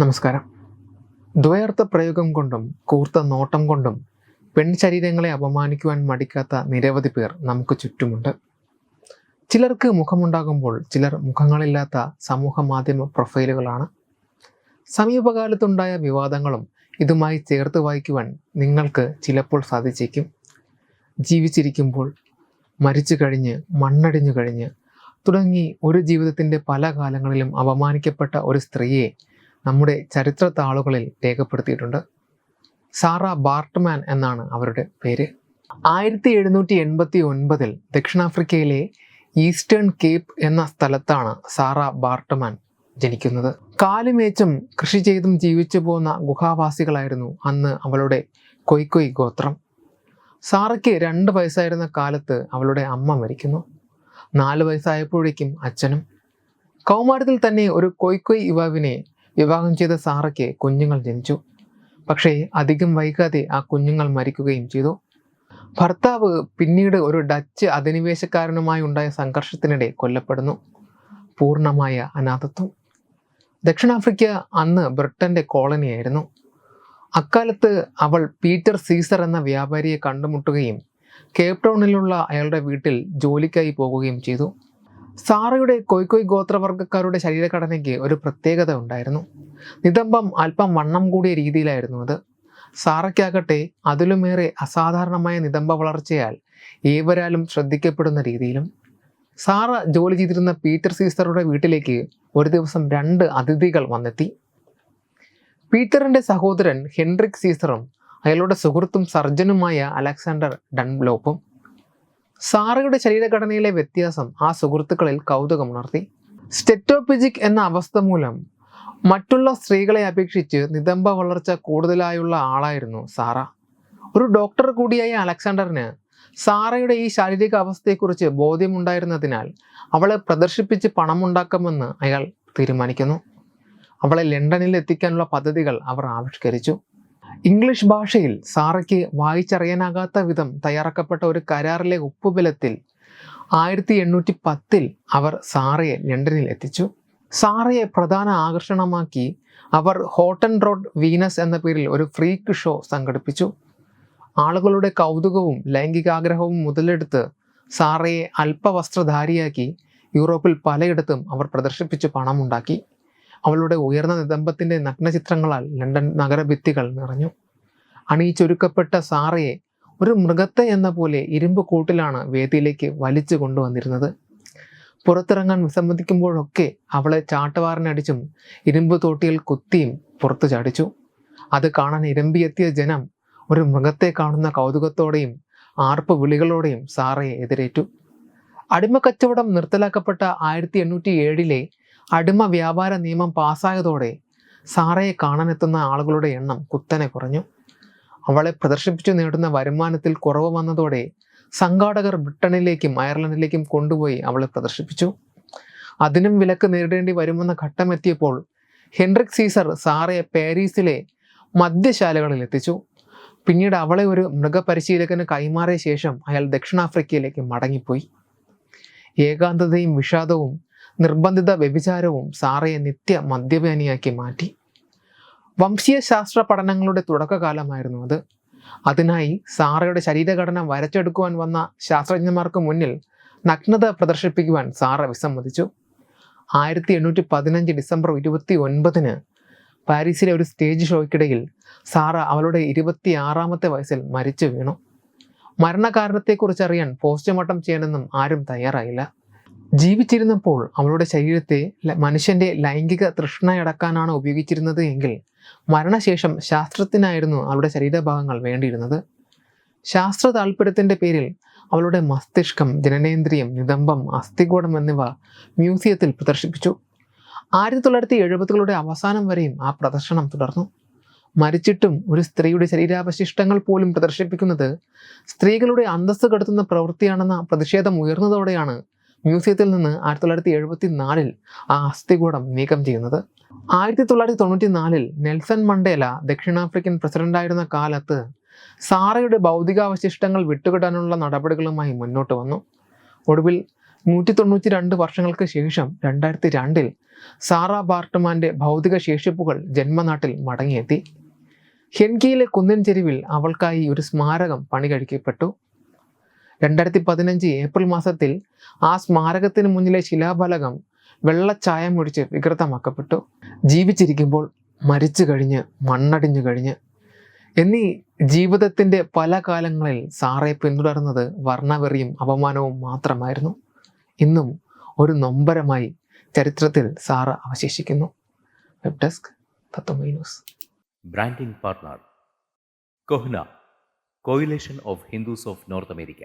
നമസ്കാരം ദ്വയർത്ഥ പ്രയോഗം കൊണ്ടും കൂർത്ത നോട്ടം കൊണ്ടും പെൺശരീരങ്ങളെ അപമാനിക്കുവാൻ മടിക്കാത്ത നിരവധി പേർ നമുക്ക് ചുറ്റുമുണ്ട് ചിലർക്ക് മുഖമുണ്ടാകുമ്പോൾ ചിലർ മുഖങ്ങളില്ലാത്ത സമൂഹ മാധ്യമ പ്രൊഫൈലുകളാണ് സമീപകാലത്തുണ്ടായ വിവാദങ്ങളും ഇതുമായി ചേർത്ത് വായിക്കുവാൻ നിങ്ങൾക്ക് ചിലപ്പോൾ സാധിച്ചേക്കും ജീവിച്ചിരിക്കുമ്പോൾ മരിച്ചു കഴിഞ്ഞ് മണ്ണടിഞ്ഞു കഴിഞ്ഞ് തുടങ്ങി ഒരു ജീവിതത്തിൻ്റെ പല കാലങ്ങളിലും അപമാനിക്കപ്പെട്ട ഒരു സ്ത്രീയെ നമ്മുടെ ചരിത്ര താളുകളിൽ രേഖപ്പെടുത്തിയിട്ടുണ്ട് സാറ ബാർട്ട്മാൻ എന്നാണ് അവരുടെ പേര് ആയിരത്തി എഴുന്നൂറ്റി എൺപത്തി ഒൻപതിൽ ദക്ഷിണാഫ്രിക്കയിലെ ഈസ്റ്റേൺ കേപ്പ് എന്ന സ്ഥലത്താണ് സാറ ബാർട്ട്മാൻ ജനിക്കുന്നത് കാലുമേച്ചും കൃഷി ചെയ്തും ജീവിച്ചു പോകുന്ന ഗുഹാവാസികളായിരുന്നു അന്ന് അവളുടെ കൊയ്ക്കൊയ് ഗോത്രം സാറയ്ക്ക് രണ്ട് വയസ്സായിരുന്ന കാലത്ത് അവളുടെ അമ്മ മരിക്കുന്നു നാല് വയസ്സായപ്പോഴേക്കും അച്ഛനും കൗമാരത്തിൽ തന്നെ ഒരു കൊയ്ക്കൊയ് യുവാവിനെ വിവാഹം ചെയ്ത സാറയ്ക്ക് കുഞ്ഞുങ്ങൾ ജനിച്ചു പക്ഷേ അധികം വൈകാതെ ആ കുഞ്ഞുങ്ങൾ മരിക്കുകയും ചെയ്തു ഭർത്താവ് പിന്നീട് ഒരു ഡച്ച് അധിനിവേശക്കാരനുമായി ഉണ്ടായ സംഘർഷത്തിനിടെ കൊല്ലപ്പെടുന്നു പൂർണ്ണമായ അനാഥത്വം ദക്ഷിണാഫ്രിക്ക അന്ന് ബ്രിട്ടന്റെ കോളനിയായിരുന്നു അക്കാലത്ത് അവൾ പീറ്റർ സീസർ എന്ന വ്യാപാരിയെ കണ്ടുമുട്ടുകയും കേപ്ടൗണിലുള്ള അയാളുടെ വീട്ടിൽ ജോലിക്കായി പോകുകയും ചെയ്തു സാറയുടെ കൊയ്ക്കൊയ് ഗോത്രവർഗ്ഗക്കാരുടെ ശരീരഘടനയ്ക്ക് ഒരു പ്രത്യേകത ഉണ്ടായിരുന്നു നിതംബം അല്പം വണ്ണം കൂടിയ രീതിയിലായിരുന്നു അത് സാറയ്ക്കാകട്ടെ അതിലുമേറെ അസാധാരണമായ നിതംബ വളർച്ചയാൽ ഏവരാലും ശ്രദ്ധിക്കപ്പെടുന്ന രീതിയിലും സാറ ജോലി ചെയ്തിരുന്ന പീറ്റർ സീസ്റ്ററുടെ വീട്ടിലേക്ക് ഒരു ദിവസം രണ്ട് അതിഥികൾ വന്നെത്തി പീറ്ററിൻ്റെ സഹോദരൻ ഹെൻറിക് സീസറും അയാളുടെ സുഹൃത്തും സർജനുമായ അലക്സാണ്ടർ ഡൺലോപ്പും സാറയുടെ ശരീരഘടനയിലെ വ്യത്യാസം ആ സുഹൃത്തുക്കളിൽ കൗതുകം ഉണർത്തി സ്റ്റെറ്റോപിജിക് എന്ന അവസ്ഥ മൂലം മറ്റുള്ള സ്ത്രീകളെ അപേക്ഷിച്ച് നിതംബ വളർച്ച കൂടുതലായുള്ള ആളായിരുന്നു സാറ ഒരു ഡോക്ടർ കൂടിയായ അലക്സാണ്ടറിന് സാറയുടെ ഈ ശാരീരിക അവസ്ഥയെക്കുറിച്ച് ബോധ്യമുണ്ടായിരുന്നതിനാൽ അവളെ പ്രദർശിപ്പിച്ച് പണമുണ്ടാക്കുമെന്ന് അയാൾ തീരുമാനിക്കുന്നു അവളെ ലണ്ടനിൽ എത്തിക്കാനുള്ള പദ്ധതികൾ അവർ ആവിഷ്കരിച്ചു ഇംഗ്ലീഷ് ഭാഷയിൽ സാറയ്ക്ക് വായിച്ചറിയാനാകാത്ത വിധം തയ്യാറാക്കപ്പെട്ട ഒരു കരാറിലെ ഉപ്പുബലത്തിൽ ആയിരത്തി എണ്ണൂറ്റി പത്തിൽ അവർ സാറയെ ലണ്ടനിൽ എത്തിച്ചു സാറയെ പ്രധാന ആകർഷണമാക്കി അവർ ഹോട്ടൻ റോഡ് വീനസ് എന്ന പേരിൽ ഒരു ഫ്രീക്ക് ഷോ സംഘടിപ്പിച്ചു ആളുകളുടെ കൗതുകവും ലൈംഗികാഗ്രഹവും മുതലെടുത്ത് സാറയെ അല്പവസ്ത്രധാരിയാക്കി യൂറോപ്പിൽ പലയിടത്തും അവർ പ്രദർശിപ്പിച്ച് പണമുണ്ടാക്കി അവളുടെ ഉയർന്ന നിതമ്പത്തിൻ്റെ നഗ്നചിത്രങ്ങളാൽ ലണ്ടൻ നഗരഭിത്തികൾ നിറഞ്ഞു അണിയിച്ചൊരുക്കപ്പെട്ട സാറയെ ഒരു മൃഗത്തെ എന്ന പോലെ ഇരുമ്പ് കൂട്ടിലാണ് വേദിയിലേക്ക് വലിച്ചു കൊണ്ടുവന്നിരുന്നത് പുറത്തിറങ്ങാൻ വിസമ്മതിക്കുമ്പോഴൊക്കെ അവളെ ചാട്ടുവാറിനടിച്ചും ഇരുമ്പ് തോട്ടിയിൽ കുത്തിയും പുറത്തു ചാടിച്ചു അത് കാണാൻ ഇരമ്പിയെത്തിയ ജനം ഒരു മൃഗത്തെ കാണുന്ന കൗതുകത്തോടെയും ആർപ്പ് വിളികളോടെയും സാറയെ എതിരേറ്റു അടിമക്കച്ചവടം നിർത്തലാക്കപ്പെട്ട ആയിരത്തി എണ്ണൂറ്റി ഏഴിലെ അടിമ വ്യാപാര നിയമം പാസ്സായതോടെ സാറയെ കാണാനെത്തുന്ന ആളുകളുടെ എണ്ണം കുത്തനെ കുറഞ്ഞു അവളെ പ്രദർശിപ്പിച്ചു നേടുന്ന വരുമാനത്തിൽ കുറവ് വന്നതോടെ സംഘാടകർ ബ്രിട്ടനിലേക്കും അയർലൻഡിലേക്കും കൊണ്ടുപോയി അവളെ പ്രദർശിപ്പിച്ചു അതിനും വിലക്ക് നേരിടേണ്ടി വരുമെന്ന ഘട്ടമെത്തിയപ്പോൾ ഹെൻറിക് സീസർ സാറയെ പാരീസിലെ മദ്യശാലകളിൽ എത്തിച്ചു പിന്നീട് അവളെ ഒരു മൃഗപരിശീലകന് കൈമാറിയ ശേഷം അയാൾ ദക്ഷിണാഫ്രിക്കയിലേക്ക് മടങ്ങിപ്പോയി ഏകാന്തതയും വിഷാദവും നിർബന്ധിത വ്യഭിചാരവും സാറയെ നിത്യ മദ്യപാനിയാക്കി മാറ്റി വംശീയശാസ്ത്ര പഠനങ്ങളുടെ തുടക്കകാലമായിരുന്നു അത് അതിനായി സാറയുടെ ശരീരഘടന വരച്ചെടുക്കുവാൻ വന്ന ശാസ്ത്രജ്ഞന്മാർക്ക് മുന്നിൽ നഗ്നത പ്രദർശിപ്പിക്കുവാൻ സാറ വിസമ്മതിച്ചു ആയിരത്തി എണ്ണൂറ്റി പതിനഞ്ച് ഡിസംബർ ഇരുപത്തി ഒൻപതിന് പാരീസിലെ ഒരു സ്റ്റേജ് ഷോയ്ക്കിടയിൽ സാറ അവളുടെ ആറാമത്തെ വയസ്സിൽ മരിച്ചു വീണു മരണകാരണത്തെക്കുറിച്ചറിയാൻ പോസ്റ്റ്മോർട്ടം ചെയ്യണമെന്നും ആരും തയ്യാറായില്ല ജീവിച്ചിരുന്നപ്പോൾ അവളുടെ ശരീരത്തെ മനുഷ്യന്റെ ലൈംഗിക തൃഷ്ണയടക്കാനാണ് ഉപയോഗിച്ചിരുന്നത് എങ്കിൽ മരണശേഷം ശാസ്ത്രത്തിനായിരുന്നു അവളുടെ ശരീരഭാഗങ്ങൾ വേണ്ടിയിരുന്നത് ശാസ്ത്ര താല്പര്യത്തിൻ്റെ പേരിൽ അവളുടെ മസ്തിഷ്കം ജനനേന്ദ്രിയം നിതംബം അസ്ഥികൂടം എന്നിവ മ്യൂസിയത്തിൽ പ്രദർശിപ്പിച്ചു ആയിരത്തി തൊള്ളായിരത്തി എഴുപതുകളുടെ അവസാനം വരെയും ആ പ്രദർശനം തുടർന്നു മരിച്ചിട്ടും ഒരു സ്ത്രീയുടെ ശരീരാവശിഷ്ടങ്ങൾ പോലും പ്രദർശിപ്പിക്കുന്നത് സ്ത്രീകളുടെ അന്തസ്സ് കടത്തുന്ന പ്രവൃത്തിയാണെന്ന പ്രതിഷേധം ഉയർന്നതോടെയാണ് മ്യൂസിയത്തിൽ നിന്ന് ആയിരത്തി തൊള്ളായിരത്തി എഴുപത്തി നാലിൽ ആ അസ്ഥികൂടം നീക്കം ചെയ്യുന്നത് ആയിരത്തി തൊള്ളായിരത്തി തൊണ്ണൂറ്റി നാലിൽ നെൽസൺ മണ്ടേല ദക്ഷിണാഫ്രിക്കൻ പ്രസിഡന്റായിരുന്ന കാലത്ത് സാറയുടെ ഭൗതികാവശിഷ്ടങ്ങൾ വിട്ടുകിട്ടാനുള്ള നടപടികളുമായി മുന്നോട്ട് വന്നു ഒടുവിൽ നൂറ്റി തൊണ്ണൂറ്റി രണ്ട് വർഷങ്ങൾക്ക് ശേഷം രണ്ടായിരത്തി രണ്ടിൽ സാറ ബാർട്ട്മാന്റെ ഭൗതിക ശേഷിപ്പുകൾ ജന്മനാട്ടിൽ മടങ്ങിയെത്തി ഹെൻകിയിലെ കുന്നിൻ ചെരുവിൽ അവൾക്കായി ഒരു സ്മാരകം പണി കഴിക്കപ്പെട്ടു രണ്ടായിരത്തി പതിനഞ്ച് ഏപ്രിൽ മാസത്തിൽ ആ സ്മാരകത്തിന് മുന്നിലെ ശിലാഫലകം ഒഴിച്ച് വികൃതമാക്കപ്പെട്ടു ജീവിച്ചിരിക്കുമ്പോൾ മരിച്ചു കഴിഞ്ഞ് മണ്ണടിഞ്ഞു കഴിഞ്ഞ് എന്നീ ജീവിതത്തിൻ്റെ പല കാലങ്ങളിൽ സാറെ പിന്തുടർന്നത് വർണ്ണവെറിയും അപമാനവും മാത്രമായിരുന്നു ഇന്നും ഒരു നൊമ്പരമായി ചരിത്രത്തിൽ സാറ അവശേഷിക്കുന്നു web desk Tatwamayi news branding partner CoHNA coalition of Hindus of north America